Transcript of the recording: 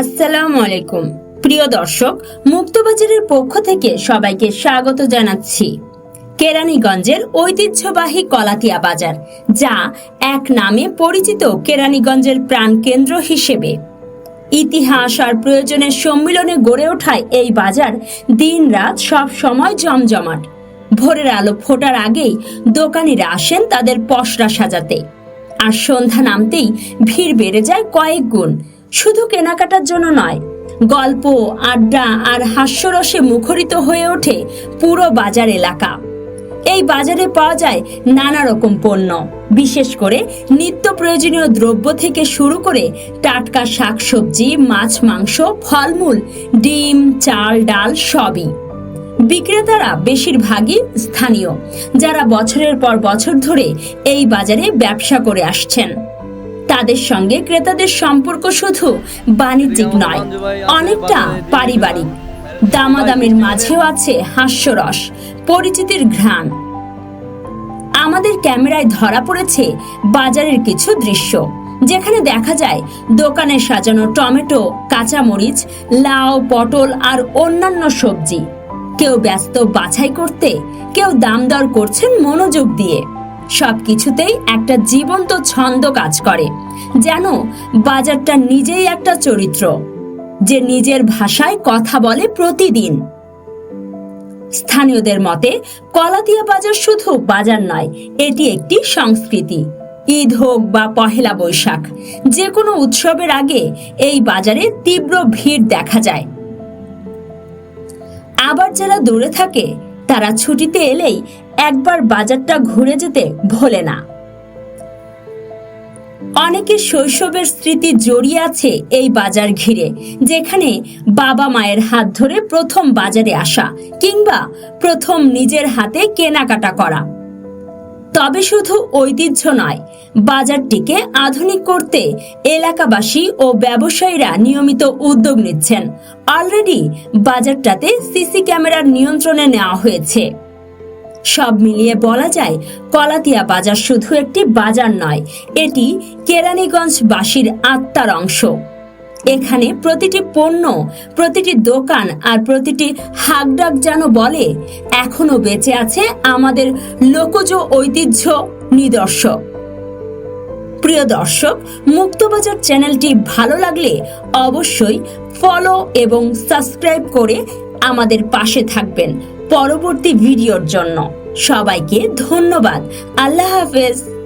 আসসালামু আলাইকুম। প্রিয় দর্শক, মুক্তবাজারের পক্ষ থেকে সবাইকে স্বাগত জানাচ্ছি। কেরানীগঞ্জের ঐতিহ্যবাহী কলাতিয়া বাজার, যা এক নামে পরিচিত কেরানীগঞ্জের প্রাণকেন্দ্র হিসেবে। ইতিহাস আর প্রয়োজনের সম্মিলনে গড়ে ওঠায় এই বাজার দিনরাত সব সময় জমজমাট। ভোরের আলো ফোটার আগেই দোকানিরা আসেন তাদের পসরা সাজাতে। আর সন্ধ্যা নামতেই ভিড় বেড়ে যায় কয়েক গুণ। শুধু কেনাকাটার জন্য নয়, গল্প, আড্ডা আর হাস্যরসে মুখরিত হয়ে ওঠে পুরো বাজার এলাকা। এই বাজারে পাওয়া যায় নানা রকম পণ্য, বিশেষ করে নিত্য প্রয়োজনীয় দ্রব্য থেকে শুরু করে টাটকা শাকসবজি, মাছ, মাংস, ফলমূল, ডিম, চাল, ডাল সবই। বিক্রেতারা বেশিরভাগই স্থানীয়, যারা বছরের পর বছর ধরে এই বাজারে ব্যবসা করে আসছেন। তাদের সঙ্গে ক্রেতাদের সম্পর্ক শুধু বাণিজ্যিক নয় অনেকটা পারিবারিক। দামাদামির মাঝেও আছে হাস্যরস পরিচিতির ঘ্রাণ। আমাদের ক্যামেরায় ধরা পড়েছে বাজারের কিছু দৃশ্য যেখানে দেখা যায় দোকানে সাজানো টমেটো কাঁচামরিচ লাউ পটল আর অন্যান্য সবজি। কেউ ব্যস্ত বাছাই করতে কেউ দাম দর করছেন মনোযোগ দিয়ে। সবকিছুতেই একটা জীবন্ত ছন্দ কাজ করে। যেন বাজারটা নিজেই একটা চরিত্র, যে নিজের ভাষায় কথা বলে প্রতিদিন। স্থানীয়দের মতে কলাতিয়া বাজার শুধু বাজার নয়, এটি একটি সংস্কৃতি। ঈদ হোক বা পহেলা বৈশাখ যে কোনো উৎসবের আগে এই বাজারে তীব্র ভিড় দেখা যায়। আবার যারা দূরে থাকে তারা ছুটিতে এলেই একবার বাজারটা ঘুরে যেতে ভোলে না। অনেকে শৈশবের স্মৃতি জড়িয়ে আছে এই বাজার ঘিরে, যেখানে বাবা মায়ের হাত ধরে প্রথম বাজারে আসা কিংবা প্রথম নিজের হাতে কেনাকাটা করা। তবে শুধু ঐতিহ্য নয়, বাজারটিকে আধুনিক করতে এলাকাবাসী ও ব্যবসায়ীরা নিয়মিত উদ্যোগ নিচ্ছেন। অলরেডি বাজারটাতে সিসি ক্যামেরার নিয়ন্ত্রণে নেওয়া হয়েছে। সব মিলিয়ে বলা যায়, কলাতিয়া বাজার শুধু একটি বাজার নয়, এটি কেরানীগঞ্জ বাসীর আত্মার অংশ। এখানে প্রতিটি পণ্য, প্রতিটি দোকান আর প্রতিটি হাকডাক যেন বলে, এখনও বেঁচে আছে আমাদের লোকজ ঐতিহ্য নিদর্শক। প্রিয় দর্শক, মুক্তবাজার চ্যানেলটি ভালো লাগলে অবশ্যই ফলো এবং সাবস্ক্রাইব করে আমাদের পাশে থাকবেন পরবর্তী ভিডিওর জন্য। সবাইকে ধন্যবাদ। আল্লাহ হাফেজ।